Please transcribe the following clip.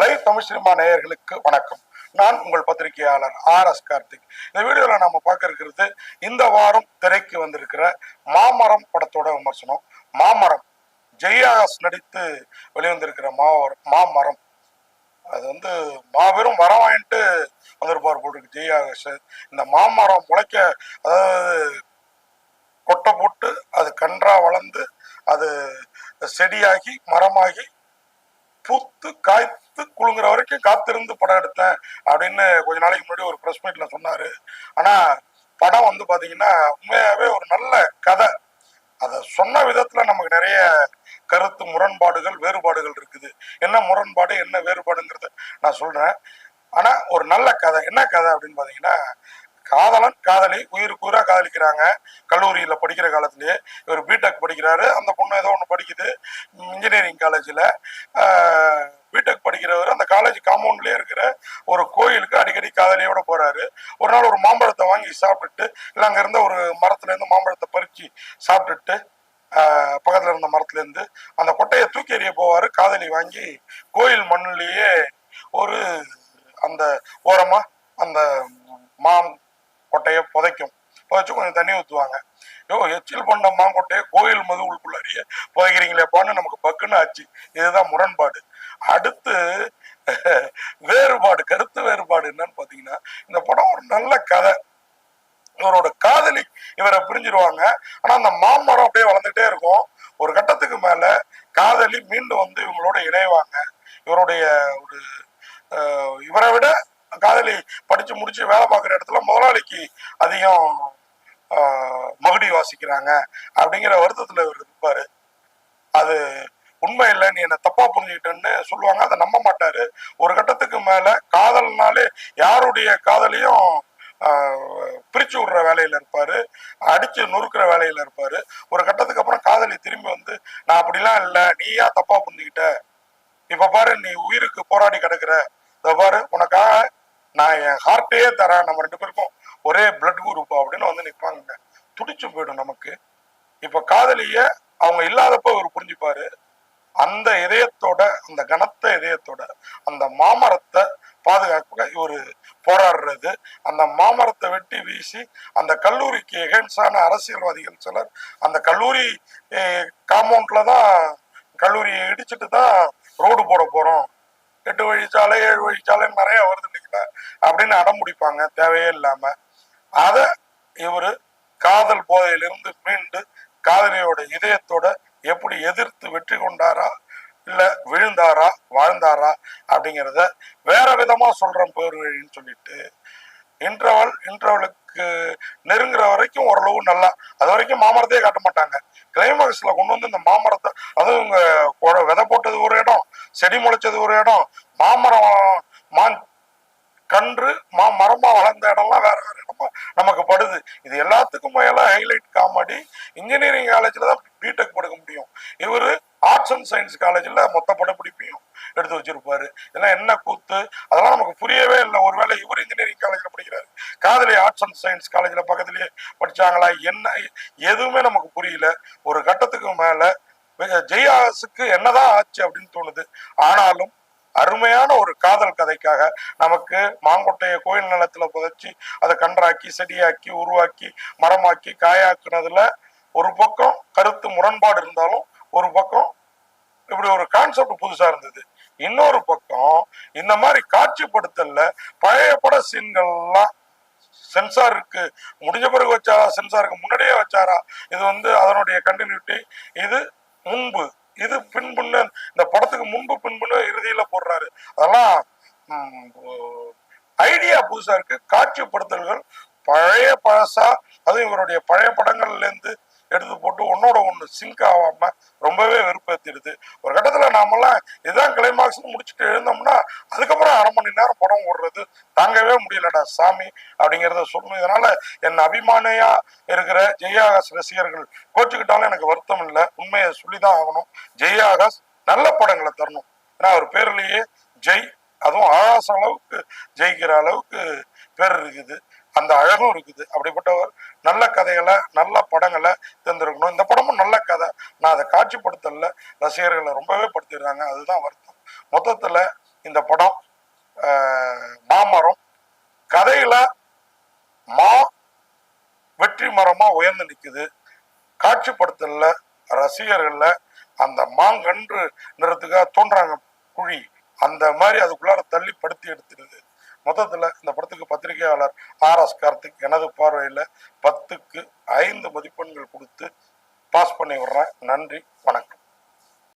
Live Tamil cinema நேயர்களுக்கு வணக்கம். நான் உங்கள் பத்திரிகையாளர் ஆர் எஸ் கார்த்திக். இந்த வீடியோவில் நம்ம பார்க்க இருக்கிறது இந்த வாரம் திரைக்கு வந்திருக்கிற மாமரம் படத்தோட விமர்சனம். மாமரம். ஜெயாஸ் நடித்து வெளிவந்திருக்கிற மாவரம் மாமரம். அது வந்து மாபெரும் மரம் வாங்கிட்டு வந்திருப்பார் போட்டுருக்கு ஜெயாகாஷ் இந்த மாமரம் முளைக்க அதாவது கொட்டை போட்டு அது கன்றா வளர்ந்து அது செடியாகி மரமாகி பூத்து காய்த்து குழுங்குற வரைக்கும் காத்திருந்து படம் எடுத்தேன் அப்படின்னு கொஞ்ச நாளைக்கு முன்னாடி ஒரு ப்ரெஸ் மீட்ல சொன்னாரு. ஆனா படம் வந்து பாத்தீங்கன்னா உண்மையாவே ஒரு நல்ல கதை. அதை சொன்ன விதத்துல நமக்கு நிறைய கருத்து முரண்பாடுகள் வேறுபாடுகள் இருக்குது. என்ன முரண்பாடு என்ன வேறுபாடுங்கிறத நான் சொல்றேன். ஆனா ஒரு நல்ல கதை. என்ன கதை அப்படின்னு பாத்தீங்கன்னா காதலன் காதலி உயிருக்கு உயிரா காதலிக்கிறாங்க. கல்லூரியில படிக்கிற காலத்திலேயே இவர் பிடெக் படிக்கிறாரு. அந்த பொண்ணு ஏதோ ஒன்று படிக்குது. இன்ஜினியரிங் காலேஜில் பிடெக் படிக்கிறவர் அந்த காலேஜ் காம்பவுண்ட்லேயே இருக்கிற ஒரு கோயிலுக்கு அடிக்கடி காதலியோட போறாரு. ஒரு நாள் ஒரு மாம்பழத்தை வாங்கி சாப்பிட்டுட்டு இல்லை அங்கே இருந்த ஒரு மரத்துல இருந்து மாம்பழத்தை பறிச்சு சாப்பிட்டுட்டு பக்கத்தில் பக்கத்துல இருந்த மரத்துல இருந்து அந்த கொட்டையை தூக்கி எறிய போவாரு. காதலி வாங்கி கோயில் மண்ணிலேயே ஒரு அந்த ஓரமா அந்த மாம் கொட்டையை புதைக்கும். புதைச்சு கொஞ்சம் தண்ணி ஊற்றுவாங்க யோ எச்சில் பண்ண மாங்கொட்டையை கோயில் மதுவுக்குள்ளாரியே புதைக்கிறீங்களேப்பான்னு நமக்கு பக்குன்னு ஆச்சு. இதுதான் முரண்பாடு. அடுத்து வேறுபாடு கருத்து வேறுபாடு என்னன்னு பாத்தீங்கன்னா இந்த படம் ஒரு நல்ல கதை. இவரோட காதலி இவரை பிரிஞ்சிருவாங்க. ஆனா அந்த மாமரம் அப்படியே வளர்ந்துட்டே இருக்கும். ஒரு கட்டத்துக்கு மேல காதலி மீண்டும் வந்து இவங்களோட இணைவாங்க. இவருடைய ஒரு இவரை விட காதலி படிச்சு முடிச்சு வேலை பார்க்குற இடத்துல முதலாளிக்கு அதிகம் மகுடி வாசிக்கிறாங்க அப்படிங்கிற வருத்தத்துல இவர் இருப்பாரு. அது உண்மை இல்லை நீ என்ன தப்பா புரிஞ்சுக்கிட்டேன்னு சொல்லுவாங்க. அதை நம்ப மாட்டாரு. ஒரு கட்டத்துக்கு மேல காதல்னாலே யாருடைய காதலையும் பிரிச்சு விடுற வேலையில இருப்பாரு. அடிச்சு நொறுக்கிற வேலையில இருப்பாரு. ஒரு கட்டத்துக்கு அப்புறம் காதலி திரும்பி வந்து நான் அப்படிலாம் இல்லை. நீ ஏன் தப்பா புரிஞ்சுக்கிட்ட? இப்ப பாரு நீ உயிருக்கு போராடி கிடக்குற. இதை பாரு உனக்காக நான் என் ஹார்ட்டையே தரேன் நம்ம ரெண்டு பேருக்கும் ஒரே பிளட் குரூப் அப்படின்னு வந்து நிற்பாங்க துடிச்சு போயிடும் நமக்கு. இப்ப காதலிய அவங்க இல்லாதப்ப இவர் புரிஞ்சுப்பாரு. அந்த இதயத்தோட அந்த கனத்த இதயத்தோட அந்த மாமரத்தை பாதுகாக்க இவர் போராடுறது அந்த மாமரத்தை வெட்டி வீசி அந்த கல்லூரிக்கு எகென்ஸ்டான அரசியல்வாதிகள் சிலர் அந்த கல்லூரி காம்பவுண்ட்ல தான் கல்லூரியை இடிச்சிட்டு தான் ரோடு போட போறோம். எட்டு வழிச்சாலை ஏழு வழிச்சாலை நிறைய வருது இல்லைங்களா? அப்படின்னு அடம் பிடிப்பாங்க தேவையே இல்லாம. அத இவரு காதல் போதையிலிருந்து மீண்டு காதலியோட இதயத்தோட எப்படி எதிர்த்து வெற்றி கொண்டாரா? இல்ல விழுந்தாரா? வாழ்ந்தாரா? அப்படிங்கிறத வேற விதமா சொல்றேன் பேர் வழின்னு சொல்லிட்டு. இன்டர்வல் இன்டர்வலுக்கு நெருங்குற வரைக்கும் ஓரளவு நல்லா அது வரைக்கும் மாமரத்தையே காட்ட மாட்டாங்க. கிளைமாக்ஸ்ல கொண்டு வந்து இந்த மாமரத்தை அதுவும் இவங்க விதை போட்டது ஒரு இடம் செடி முளைச்சது ஒரு இடம் மாமரம் மா கன்று மா மரமா வளர்ந்த இடம்லாம் வேற வேற இடமா நமக்கு படுது. இது எல்லாத்துக்கும் மேல ஹைலைட் காமெடி இன்ஜினியரிங் காலேஜில் தான் பிடெக் படிக்க முடியும். இவர் ஆர்ட்ஸ் அண்ட் சயின்ஸ் காலேஜில் மொத்த படப்பிடிப்பையும் எடுத்து வச்சிருப்பாரு. இதெல்லாம் என்ன கூத்து? அதெல்லாம் நமக்கு புரியவே இல்லை. ஒருவேளை இவர் இன்ஜினியரிங் காலேஜில் படிக்கிறாரு. காதலி ஆர்ட்ஸ் அண்ட் சயின்ஸ் காலேஜில் பக்கத்துலேயே படித்தாங்களா என்ன? எதுவுமே நமக்கு புரியல. ஒரு கட்டத்துக்கு மேலே ஜெயாஸுக்கு என்னதான் ஆச்சு அப்படின்னு தோணுது. ஆனாலும் அருமையான ஒரு காதல் கதைக்காக நமக்கு மாங்கொட்டையை கோயில் நிலத்துல புதைச்சி அதை கன்றாக்கி செடியாக்கி உருவாக்கி மரமாக்கி காயாக்குனதுல ஒரு பக்கம் கருத்து முரண்பாடு இருந்தாலும் ஒரு பக்கம் இப்படி ஒரு கான்செப்ட் புதுசா இருந்தது. இன்னொரு பக்கம் இந்த மாதிரி காட்சிப்படுத்தல பழைய பட சீன்கள்லாம் சென்சாருக்கு முடிஞ்ச பிறகு வச்சாரா சென்சாருக்கு முன்னாடியே வச்சாரா? இது வந்து அதனுடைய கண்டினியூட்டி இது முன்பு. இது பின்புன்னு இந்த படத்துக்கு முன்பு பின்புன்னு இறுதியில போடுறாரு. அதெல்லாம் ஐடியா புதுசா இருக்கு. காட்சிப்படுத்தல்கள் பழைய பழசா அதுவும் இவருடைய பழைய படங்கள்ல இருந்து எடுத்து போட்டு ஒன்னோட ஒன்று சிங்க் ஆகாம ரொம்பவே வெறுப்பேற்றிடுது ஒரு கட்டத்தில் நாமெல்லாம் இதான் கிளைமாக்ஸ் முடிச்சுட்டு எழுந்தோம்னா அதுக்கப்புறம் அரை மணி நேரம் படம் ஓடுறது தாங்கவே முடியலடா சாமி அப்படிங்கிறத சொல்லணும். இதனால என் அபிமானியா இருக்கிற ஜெயாகாஸ் ரசிகர்கள் கோச்சுக்கிட்டாலும் எனக்கு வருத்தம் இல்லை. உண்மையை சொல்லிதான் ஆகணும். ஜெயாகாஸ் நல்ல படங்களை தரணும். ஏன்னா அவர் பேர்லேயே ஜெய் அதுவும் ஆகாச அளவுக்கு ஜெயிக்கிற அளவுக்கு பேர் இருக்குது. அந்த அழகும் இருக்குது. அப்படிப்பட்டவர் நல்ல கதைகளை நல்ல படங்களை தந்திருக்கணும். இந்த படமும் நல்ல கதை. நான் அதை காட்சிப்படுத்தல ரசிகர்களை ரொம்பவே படுத்திடுறாங்க அதுதான் வருத்தம். மொத்தத்துல இந்த படம் மாமரம் கதையில மா வெற்றி மரமா உயர்ந்து நிற்குது காட்சிப்படுத்தல ரசிகர்கள அந்த மாங்கன்று நிறத்துக்காக தோன்றாங்க குழி. அந்த மாதிரி அதுக்குள்ளார தள்ளி படுத்தி எடுத்துருது மொத்தத்தில் இந்த படத்துக்கு பத்திரிகையாளர் ஆர் எஸ் கார்த்திக் எனது பார்வையில் பத்துக்கு ஐந்து மதிப்பெண்கள் கொடுத்து பாஸ் பண்ணி விடுறேன். நன்றி வணக்கம்.